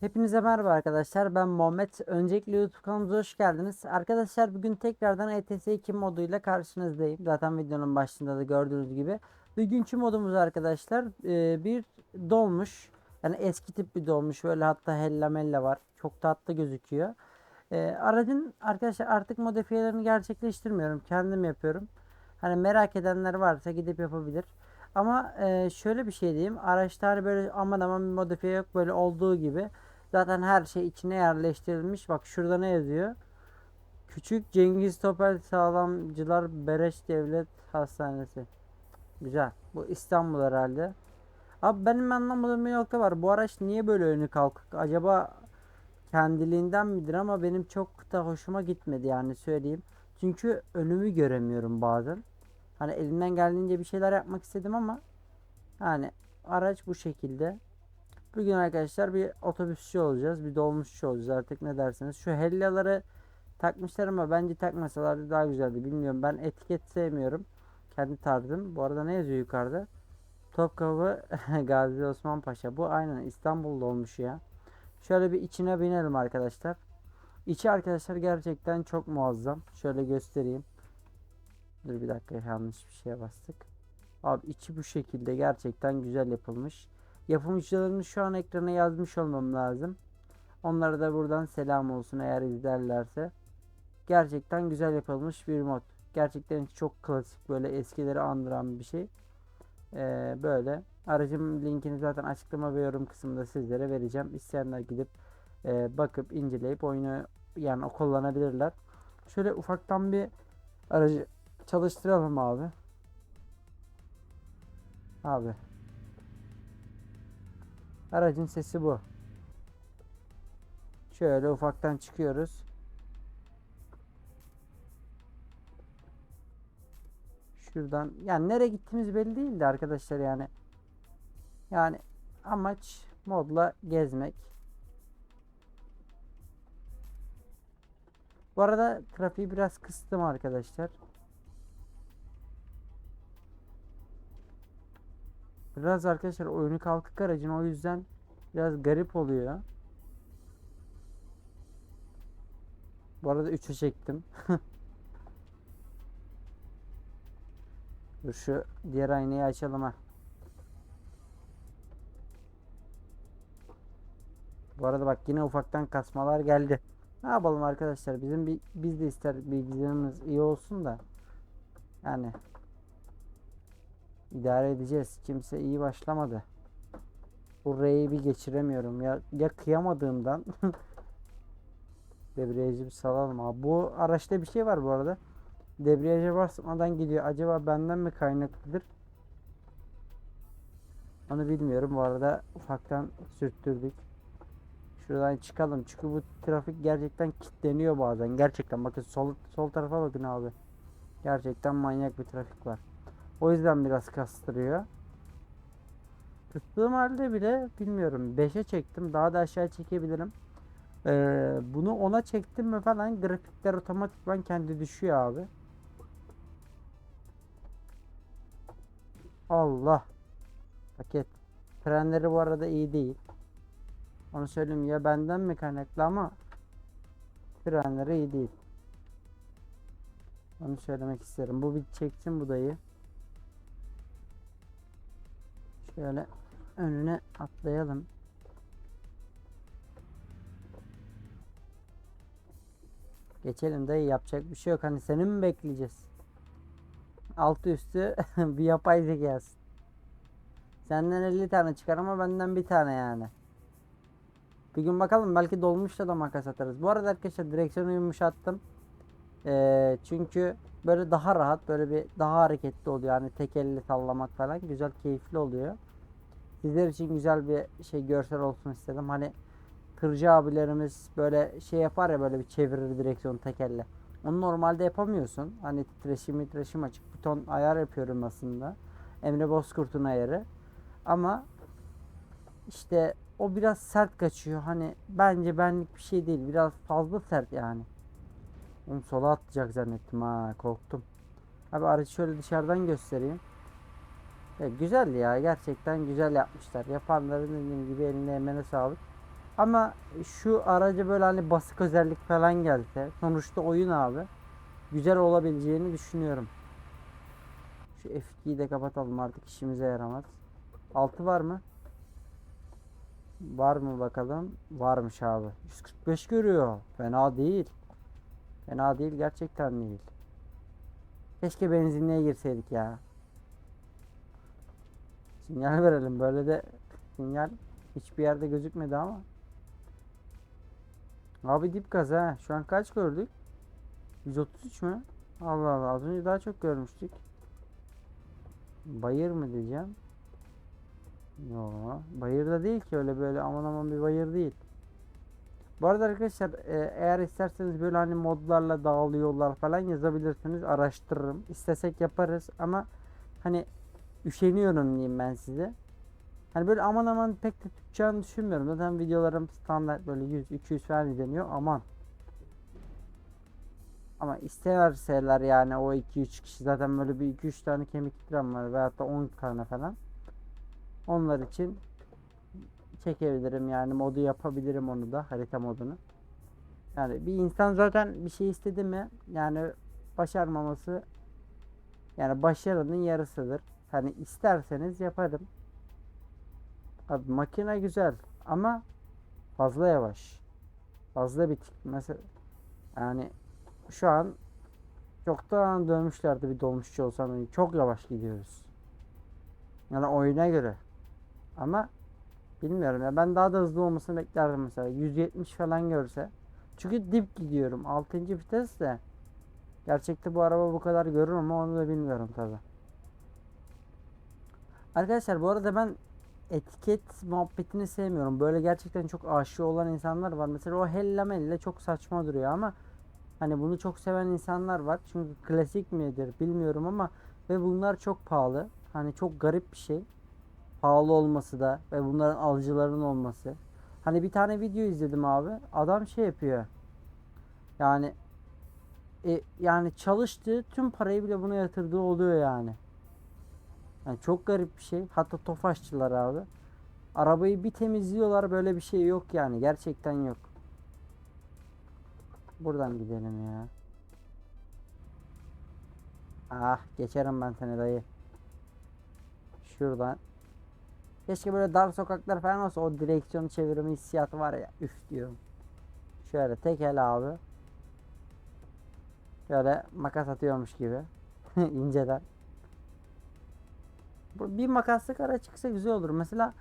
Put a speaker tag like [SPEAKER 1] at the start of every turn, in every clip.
[SPEAKER 1] Hepinize merhaba arkadaşlar. Ben Muhammed. Öncelikle YouTube kanalımıza hoş geldiniz. Arkadaşlar bugün tekrardan ETS 2 moduyla karşınızdayım. Zaten videonun başında da gördüğünüz gibi. Bugünkü modumuz arkadaşlar e, bir dolmuş. Yani eski tip bir dolmuş. Böyle hatta hella mella var. Çok tatlı gözüküyor. E, aracın arkadaşlar artık modifiyelerini gerçekleştirmiyorum. Kendim yapıyorum. Hani merak edenler varsa gidip yapabilir. Ama e, şöyle bir şey diyeyim. Araçta hani böyle aman aman bir modifiye yok. Böyle olduğu gibi. Zaten her şey içine yerleştirilmiş. Bak şurada ne yazıyor? Küçük Cengiz Topel Sağlamcılar Bereş Devlet Hastanesi. Güzel. Bu İstanbul herhalde. Abi benim anlamadığım bir nokta var. Bu araç niye böyle önü kalkık? Acaba kendiliğinden midir ama benim çok da hoşuma gitmedi yani söyleyeyim. Çünkü önümü göremiyorum bazen. Hani elimden geldiğince bir şeyler yapmak istedim ama yani araç bu şekilde. Bugün arkadaşlar bir otobüsçü olacağız. Bir dolmuşçu olacağız artık ne derseniz. Şu hellaları takmışlar ama bence takmasalardı daha güzeldi. Bilmiyorum ben etiket sevmiyorum. Kendi tarzım. Bu arada ne yazıyor yukarıda? Topkapı Gazi Osman Paşa. Bu aynen İstanbul'da olmuş ya. Şöyle bir içine binelim arkadaşlar. İçi arkadaşlar gerçekten çok muazzam. Şöyle göstereyim. Dur bir dakika yanlış bir şeye bastık. Abi içi bu şekilde gerçekten güzel yapılmış. Yapımcılarını şu an ekrana yazmış olmam lazım. Onlara da buradan selam olsun eğer izlerlerse. Gerçekten güzel yapılmış bir mod. Gerçekten çok klasik böyle eskileri andıran bir şey. Ee, böyle. Aracın linkini zaten açıklama ve yorum kısmında sizlere vereceğim. İsteyenler gidip e, bakıp inceleyip oyunu yani o kullanabilirler. Şöyle ufaktan bir aracı çalıştıralım abi. Abi. Aracın sesi bu. Şöyle ufaktan çıkıyoruz. Şuradan yani nereye gittiğimiz belli değildi arkadaşlar yani. Yani amaç modla gezmek. Bu arada trafiği biraz kıstım arkadaşlar. Biraz arkadaşlar oyunu kalkık aracın o yüzden biraz garip oluyor. Bu arada 3'e çektim. Dur şu diğer aynayı açalım ha. Bu arada bak yine ufaktan kasmalar geldi. Ne yapalım arkadaşlar? Bizim bir biz de ister bilgisayarımız iyi olsun da yani idare edeceğiz. Kimse iyi başlamadı. Bu R'yi bir geçiremiyorum. Ya ya kıyamadığımdan debriyajı bir salalım abi. Bu araçta bir şey var bu arada. Debriyaja basmadan gidiyor. Acaba benden mi kaynaklıdır? Onu bilmiyorum. Bu arada ufaktan sürttürdük. Şuradan çıkalım. Çünkü bu trafik gerçekten kilitleniyor bazen. Gerçekten bakın sol sol tarafa bakın abi. Gerçekten manyak bir trafik var. O yüzden biraz kastırıyor. Tuttuğum halde bile bilmiyorum. 5'e çektim. Daha da aşağı çekebilirim. Ee, bunu 10'a çektim mi falan grafikler otomatikman kendi düşüyor abi. Allah. Paket. Frenleri bu arada iyi değil. Onu söyleyeyim ya benden mi kaynaklı ama frenleri iyi değil. Onu söylemek isterim. Bu bir çeksin bu dayı. Şöyle önüne atlayalım. Geçelim dayı yapacak bir şey yok. Hani seni mi bekleyeceğiz? Altı üstü bir yapay zekasın. Senden 50 tane çıkar ama benden bir tane yani. Bir gün bakalım belki dolmuşla da makas atarız. Bu arada arkadaşlar direksiyonu yumuşattım. Ee, çünkü böyle daha rahat böyle bir daha hareketli oluyor. Yani tek elle sallamak falan güzel keyifli oluyor. Sizler için güzel bir şey görsel olsun istedim. Hani tırcı abilerimiz böyle şey yapar ya böyle bir çevirir direksiyonu tek elle. Onu normalde yapamıyorsun. Hani titreşim titreşim açık. Buton ayar yapıyorum aslında. Emre Bozkurt'un ayarı. Ama işte o biraz sert kaçıyor. Hani bence benlik bir şey değil. Biraz fazla sert yani. Onu sola atlayacak zannettim ha. Korktum. Abi aracı şöyle dışarıdan göstereyim. Ya güzel ya. Gerçekten güzel yapmışlar. Yapanların dediğim gibi eline emeğine sağlık. Ama şu araca böyle hani basık özellik falan gelse sonuçta oyun abi güzel olabileceğini düşünüyorum. Şu F2'yi de kapatalım artık işimize yaramaz. 6 var mı? Var mı bakalım? Varmış abi. 145 görüyor. Fena değil. Fena değil gerçekten değil. Keşke benzinliğe girseydik ya. Sinyal verelim. Böyle de sinyal hiçbir yerde gözükmedi ama. Abi dip gaz ha. Şu an kaç gördük? 133 mü? Allah Allah. Az önce daha çok görmüştük. Bayır mı diyeceğim? Yo, bayır da değil ki öyle böyle aman aman bir bayır değil. Bu arada arkadaşlar e, eğer isterseniz böyle hani modlarla dağlı yollar falan yazabilirsiniz. Araştırırım. İstesek yaparız ama hani üşeniyorum diyeyim ben size. Hani böyle aman aman pek de tutacağını düşünmüyorum. Zaten videolarım standart böyle 100-200 falan izleniyor. Aman. Ama isterseler yani o 2-3 kişi zaten böyle bir 2-3 tane kemik kitlem var veyahut da 10 tane falan. Onlar için çekebilirim yani modu yapabilirim onu da harita modunu. Yani bir insan zaten bir şey istedi mi yani başarmaması yani başarının yarısıdır. Hani isterseniz yaparım. Abi makine güzel ama fazla yavaş. Fazla bitik. Mesela yani şu an çoktan dönmüşlerdi bir dolmuşçu olsam çok yavaş gidiyoruz. Yani oyuna göre. Ama bilmiyorum ya ben daha da hızlı olmasını beklerdim mesela 170 falan görse. Çünkü dip gidiyorum 6. vites de. Gerçekte bu araba bu kadar görür mü onu da bilmiyorum tabi. Arkadaşlar bu arada ben etiket muhabbetini sevmiyorum. Böyle gerçekten çok aşığı olan insanlar var. Mesela o hellamelle çok saçma duruyor ama hani bunu çok seven insanlar var. Çünkü klasik midir bilmiyorum ama ve bunlar çok pahalı. Hani çok garip bir şey. Pahalı olması da ve bunların alıcıların olması. Hani bir tane video izledim abi. Adam şey yapıyor. Yani e, yani çalıştığı tüm parayı bile buna yatırdığı oluyor yani. Yani çok garip bir şey. Hatta tofaşçılar abi. Arabayı bir temizliyorlar böyle bir şey yok yani. Gerçekten yok. Buradan gidelim ya. Ah geçerim ben seni dayı. Şuradan. Keşke böyle dar sokaklar falan olsa o direksiyon çevirimi hissiyatı var ya. Üf diyorum. Şöyle tek el abi. Şöyle makas atıyormuş gibi. inceden. Bir makaslık ara çıksa güzel olur. Mesela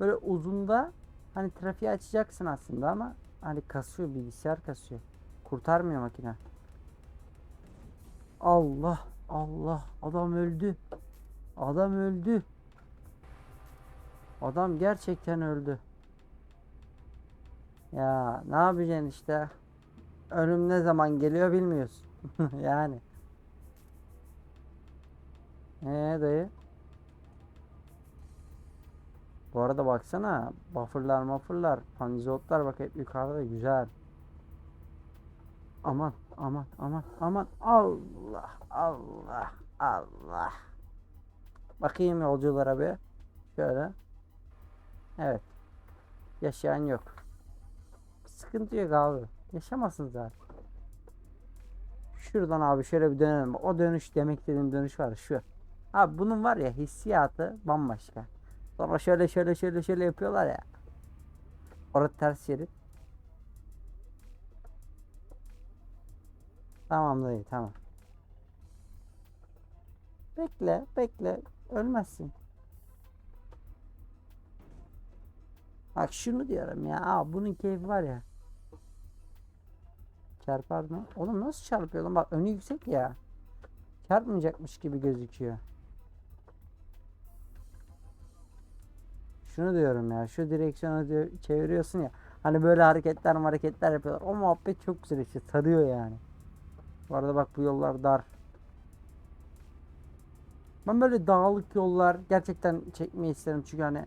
[SPEAKER 1] böyle uzunda hani trafiği açacaksın aslında ama hani kasıyor bilgisayar kasıyor. Kurtarmıyor makine. Allah Allah adam öldü. Adam öldü. Adam gerçekten öldü. Ya ne yapacaksın işte? Ölüm ne zaman geliyor bilmiyorsun. yani. Ee dayı. Bu arada baksana bufferlar mufferlar panzotlar bak hep yukarıda güzel. Aman aman aman aman Allah Allah Allah. Bakayım yolculara bir. Şöyle. Evet. Yaşayan yok. Sıkıntı yok abi. Yaşamasın zaten. Şuradan abi şöyle bir dönelim. O dönüş demek dediğim dönüş var şu. Abi bunun var ya hissiyatı bambaşka. Sonra şöyle şöyle şöyle şöyle yapıyorlar ya. Orada ters şerit. Tamam dayı tamam. Bekle bekle. Ölmezsin. Bak şunu diyorum ya. Aa, bunun keyfi var ya. Çarpar mı? Oğlum nasıl çarpıyor lan? Bak önü yüksek ya. Çarpmayacakmış gibi gözüküyor. Şunu diyorum ya. Şu direksiyonu diyor, çeviriyorsun ya. Hani böyle hareketler hareketler yapıyorlar. O muhabbet çok güzel işte. Sarıyor yani. Bu arada bak bu yollar dar. Ben böyle dağlık yollar gerçekten çekmeyi isterim. Çünkü hani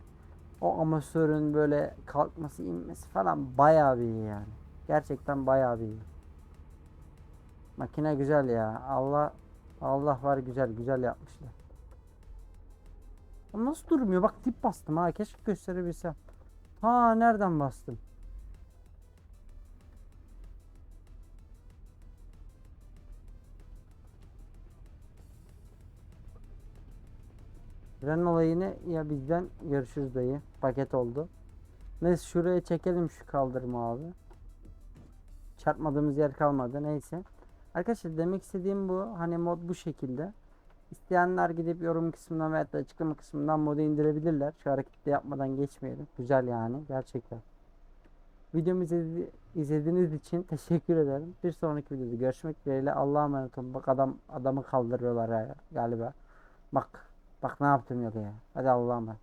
[SPEAKER 1] o amatörün böyle kalkması inmesi falan bayağı bir iyi yani. Gerçekten bayağı bir iyi. Makine güzel ya. Allah Allah var güzel güzel yapmışlar. Nasıl durmuyor? Bak dip bastım ha. Keşke gösterebilsem. Ha nereden bastım? Fren olayını ya bizden görüşürüz dayı. Paket oldu. Neyse şuraya çekelim şu kaldırma abi. Çarpmadığımız yer kalmadı neyse. Arkadaşlar demek istediğim bu. Hani mod bu şekilde. İsteyenler gidip yorum kısmından veya da açıklama kısmından modu indirebilirler. Şu hareketi yapmadan geçmeyelim. Güzel yani gerçekten. Videomu izledi- izlediğiniz için teşekkür ederim. Bir sonraki videoda görüşmek dileğiyle. Allah'a emanet olun. Bak adam adamı kaldırıyorlar ya, galiba. Bak bak ne yaptım yok ya. Hadi Allah'a emanet.